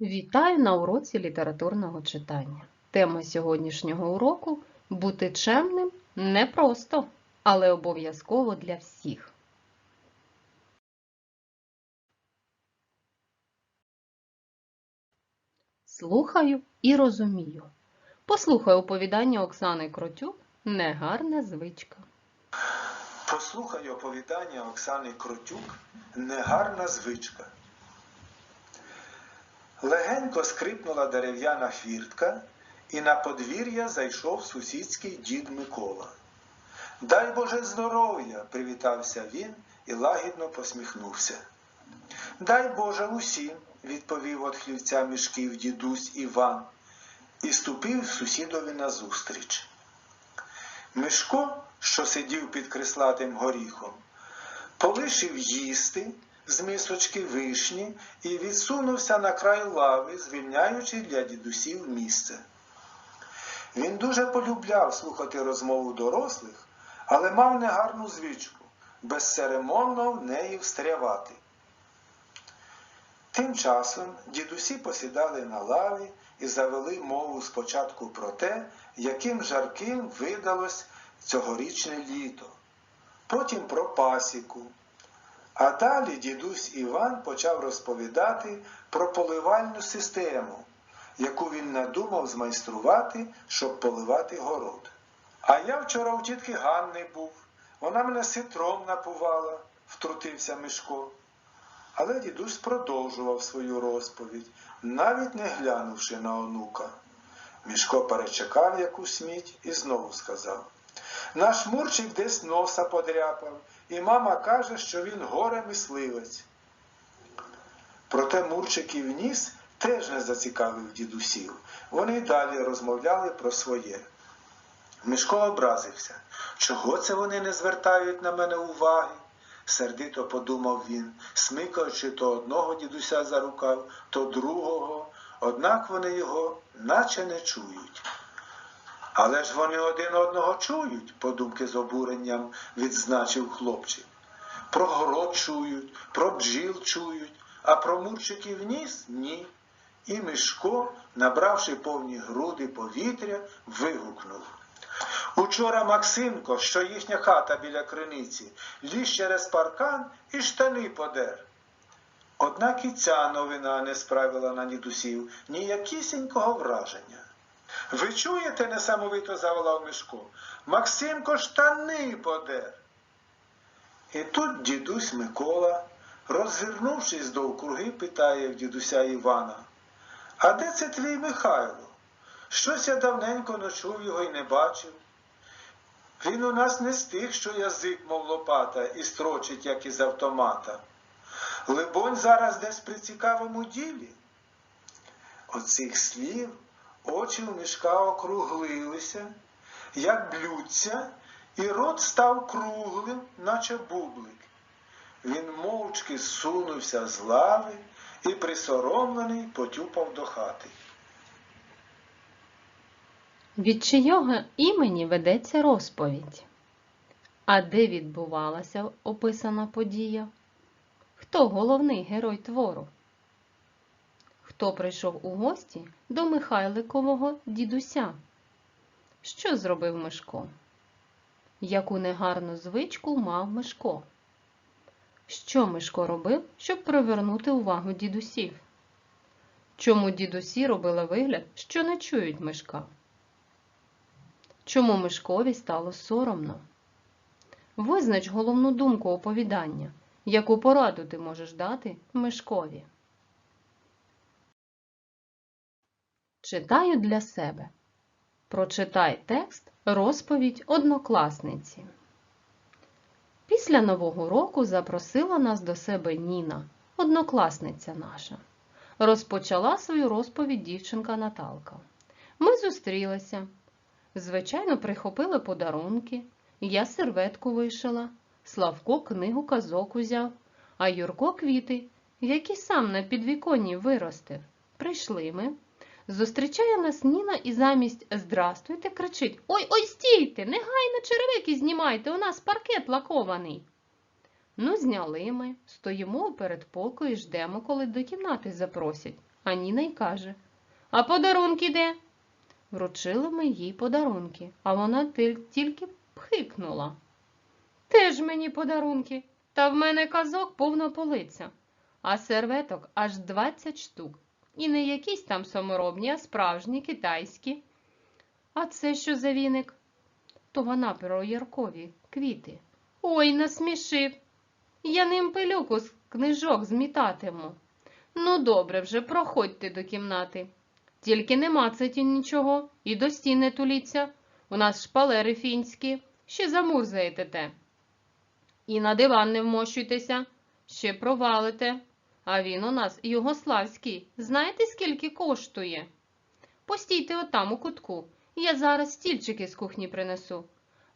Вітаю на уроці літературного читання. Тема сьогоднішнього уроку бути чемним непросто, але обов'язково для всіх. Слухаю і розумію. Послухай оповідання Оксани Кротюк Негарна звичка. Послухай оповідання Оксани Кротюк Негарна звичка. Легенько скрипнула дерев'яна хвіртка, і на подвір'я зайшов сусідський дід Микола. Дай Боже здоров'я! привітався він і лагідно посміхнувся. Дай Боже усім, відповів от хлівця мішків дідусь Іван і ступив сусідові назустріч. Мишко, що сидів під крислатим горіхом, полишив їсти з мисочки вишні і відсунувся на край лави, звільняючи для дідусів місце. Він дуже полюбляв слухати розмову дорослих, але мав негарну звичку безцеремонно в неї встрявати. Тим часом дідусі посідали на лаві і завели мову спочатку про те, яким жарким видалось цьогорічне літо, потім про пасіку. А далі дідусь Іван почав розповідати про поливальну систему, яку він надумав змайструвати, щоб поливати город. А я вчора у тітки Ганни був, вона мене ситром напувала, втрутився Мишко. Але дідусь продовжував свою розповідь, навіть не глянувши на онука. Мішко перечекав якусь мить і знову сказав Наш Мурчик десь носа подряпав, і мама каже, що він горе мисливець. Проте Мурчиків ніс теж не зацікавив дідусів. Вони й далі розмовляли про своє. Мишко образився. Чого це вони не звертають на мене уваги? сердито подумав він, смикаючи то одного дідуся за рукав, то другого, однак вони його наче не чують. Але ж вони один одного чують, подумки з обуренням відзначив хлопчик. Про город чують, про бджіл чують, а про мурчиків ніс ні. І Мишко, набравши повні груди повітря, вигукнув. Учора Максимко, що їхня хата біля криниці, ліз через паркан і штани подер. Однак і ця новина не справила на дідусів ніякісінького враження. Ви чуєте, несамовито заволав Мишко. Максимко штани подер. І тут дідусь Микола, розвернувшись довкруги, питає в дідуся Івана, а де це твій Михайло? Щось я давненько не чув його і не бачив. Він у нас не з тих, що язик, мов лопата, і строчить, як із автомата. Либонь, зараз десь при цікавому ділі. Оцих слів очі у мішка округлилися, як блюдця, і рот став круглим, наче бублик. Він мовчки сунувся з лави і присоромлений потюпав до хати. Від чийого імені ведеться розповідь? А де відбувалася описана подія? Хто головний герой твору? Хто прийшов у гості до Михайликового дідуся? Що зробив Мишко? Яку негарну звичку мав Мишко? Що Мишко робив, щоб привернути увагу дідусів? Чому дідусі робили вигляд, що не чують Мишка? Чому Мишкові стало соромно? Визнач головну думку оповідання, яку пораду ти можеш дати Мишкові. Читаю для себе. Прочитай текст розповідь однокласниці. Після Нового року запросила нас до себе Ніна, однокласниця наша. Розпочала свою розповідь дівчинка Наталка. Ми зустрілися. Звичайно, прихопили подарунки. Я серветку вишила, Славко книгу казок узяв, а Юрко квіти, які сам на підвіконні виростив. Прийшли ми. Зустрічає нас Ніна і замість Здрастуйте кричить Ой, ой, стійте, негайно черевики знімайте, у нас паркет лакований. Ну, зняли ми, стоїмо у передпокої, ждемо, коли до кімнати запросять. А Ніна й каже: А подарунки де? Вручили ми їй подарунки, а вона тільки пхикнула. Теж мені подарунки, та в мене казок повна полиця, а серветок аж 20 штук. І не якісь там саморобні, а справжні китайські. А це що за віник? То вона про яркові квіти. Ой, насмішив. Я ним пилюку з книжок змітатиму. Ну, добре вже, проходьте до кімнати. Тільки не мацайте нічого і до стіни туліться. У нас шпалери фінські, ще замурзаєте те. І на диван не вмощуйтеся, ще провалите. А він у нас югославський. Знаєте, скільки коштує? Постійте отам у кутку. Я зараз стільчики з кухні принесу.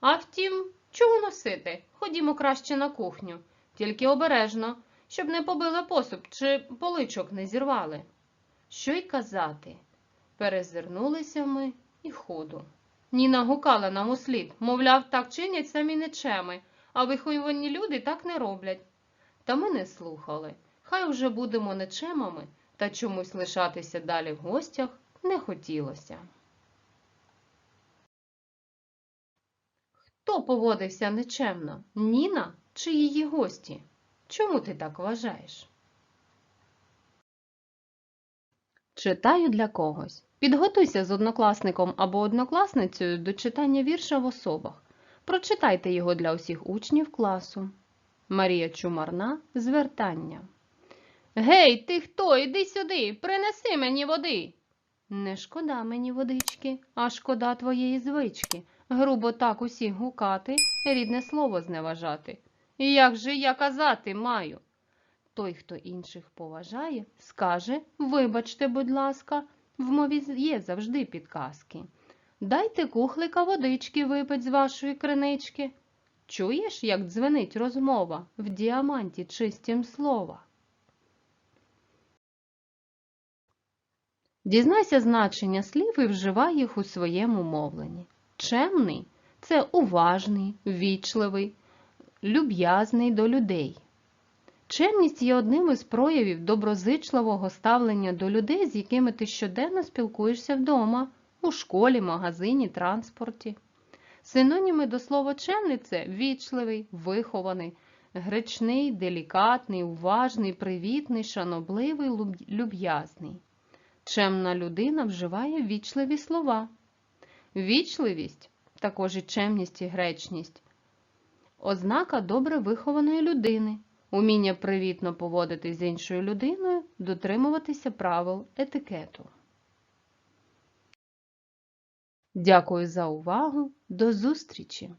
А втім, чого носити? Ходімо краще на кухню. Тільки обережно, щоб не побили посуд чи поличок не зірвали. Що й казати? Перезирнулися ми і ходу. Ніна гукала нам услід, мовляв, так чинять самі нечеми, а виховані люди так не роблять. Та ми не слухали. Хай уже будемо нечемами, та чомусь лишатися далі в гостях не хотілося. Хто поводився нечемно? Ніна чи її гості? Чому ти так вважаєш? Читаю для когось. Підготуйся з однокласником або однокласницею до читання вірша в особах. Прочитайте його для усіх учнів класу. Марія Чумарна. Звертання. Гей, ти хто? Іди сюди, принеси мені води. Не шкода мені водички, а шкода твоєї звички. Грубо так усіх гукати, рідне слово зневажати. І як же я казати маю? Той, хто інших поважає, скаже Вибачте, будь ласка, в мові є завжди підказки. Дайте кухлика водички випить з вашої кринички. Чуєш, як дзвенить розмова в діаманті чистім слова? Дізнайся значення слів і вживай їх у своєму мовленні. Чемний це уважний, вічливий, люб'язний до людей. Чемність є одним із проявів доброзичливого ставлення до людей, з якими ти щоденно спілкуєшся вдома, у школі, магазині, транспорті. Синоніми до слова чемний це вічливий, вихований, гречний, делікатний, уважний, привітний, шанобливий, люб'язний. Чемна людина вживає вічливі слова. Вічливість, також і чемність і гречність, ознака добре вихованої людини, уміння привітно поводитись з іншою людиною, дотримуватися правил етикету. Дякую за увагу. До зустрічі!